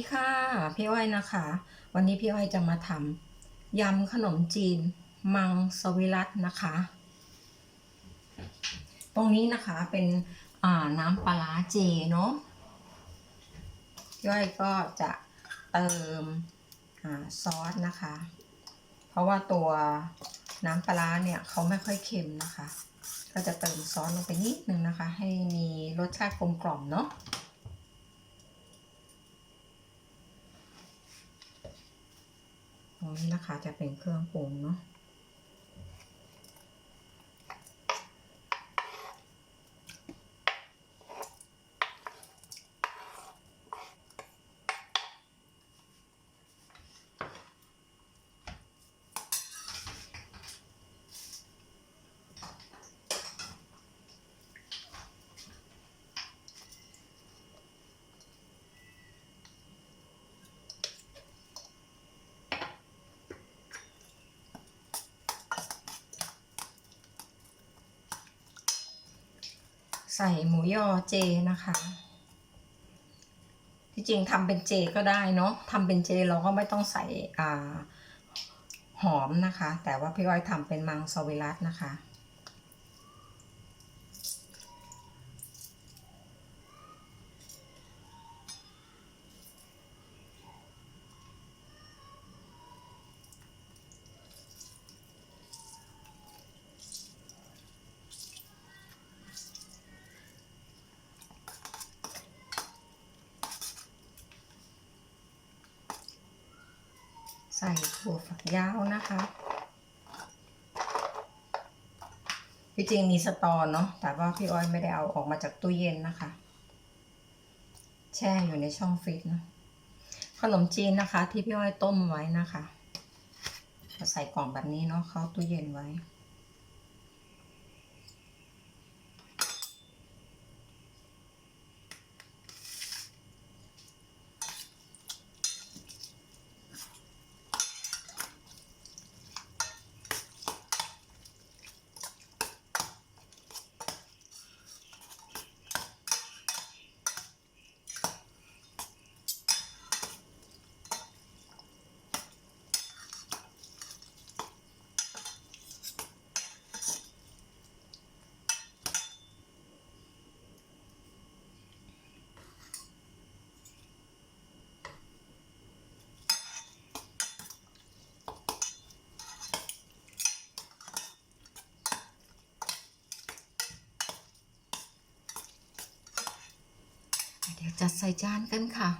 ดีค่ะ พี่อ้อยนะคะ วันนี้พี่อ้อยจะมาทำยำขนมจีน มังสวิรัตนะคะ ตรงนี้นะคะเป็นน้ำปลาเจเนาะพี่อ้อยก็จะเติมอซอสนะคะ เพราะว่าตัวน้ำปลาร้าเนี่ยเขาไม่ค่อยเค็มนะคะ ก็จะเติมซอสลงไปนิดนึงนะคะ ให้มีรสชาติกลมกล่อมเนาะ ตรง นี้นะคะ จะเป็นเครื่องปรุงเนาะ ใส่หมูยอเจนะคะ ที่จริงทำเป็นเจก็ได้เนาะทำเป็นเจเราก็ไม่ต้องใส่อ่าหอมนะคะ แต่ว่าพี่อ้อยทำเป็นมังสวิรัตนะคะ ใส่ถั่วฝักยาวนะคะที่จริงมีสตอเนาะแต่ว่าพี่อ้อยไม่ได้เอาออกมาจากตู้เย็นนะคะ แช่อยู่ในช่องฟรีซเนาะขนมจีนนะคะ ที่พี่อ้อยต้มไว้นะคะใส่กล่องแบบนี้เนาะเข้าตู้เย็นไว้ เดี๋ยวจัดใส่จานกันค่ะ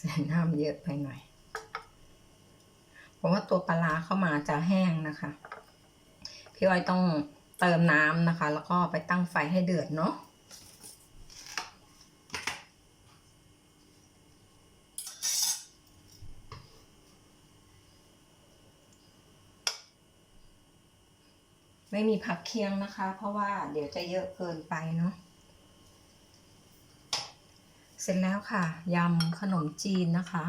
ใส่น้ำเยอะไปหน่อย เพราะว่าตัวปลาร้าเข้ามาจะแห้งนะคะ พี่อ้อยต้องเติมน้ำนะคะ แล้วก็ไปตั้งไฟให้เดือดเนาะไม่มีผักเคียงนะคะ เพราะว่าเดี๋ยวจะเยอะเกินไปเนาะ เสร็จแล้วค่ะ ยำขนมจีนนะคะ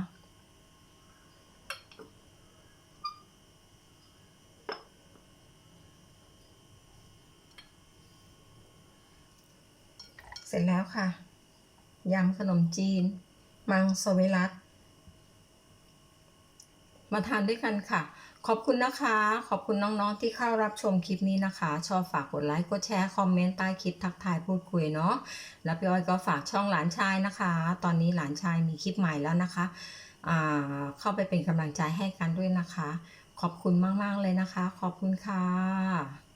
เสร็จแล้วค่ะ ยำขนมจีน มังสวิรัตมาทานด้วยกันค่ะ ขอบคุณนะคะ ขอบคุณน้องๆที่เข้ารับชมคลิปนี้นะคะ ชอบฝากกดไลค์ กดแชร์ คอมเมนต์ใต้คลิปทักทายพูดคุยเนาะ แล้วพี่อ้อยก็ฝากช่องหลานชายนะคะ ตอนนี้หลานชายมีคลิปใหม่แล้วนะคะอ่าเข้าไปเป็นกำลังใจให้กันด้วยนะคะ ขอบคุณมากๆเลยนะคะ ขอบคุณค่ะ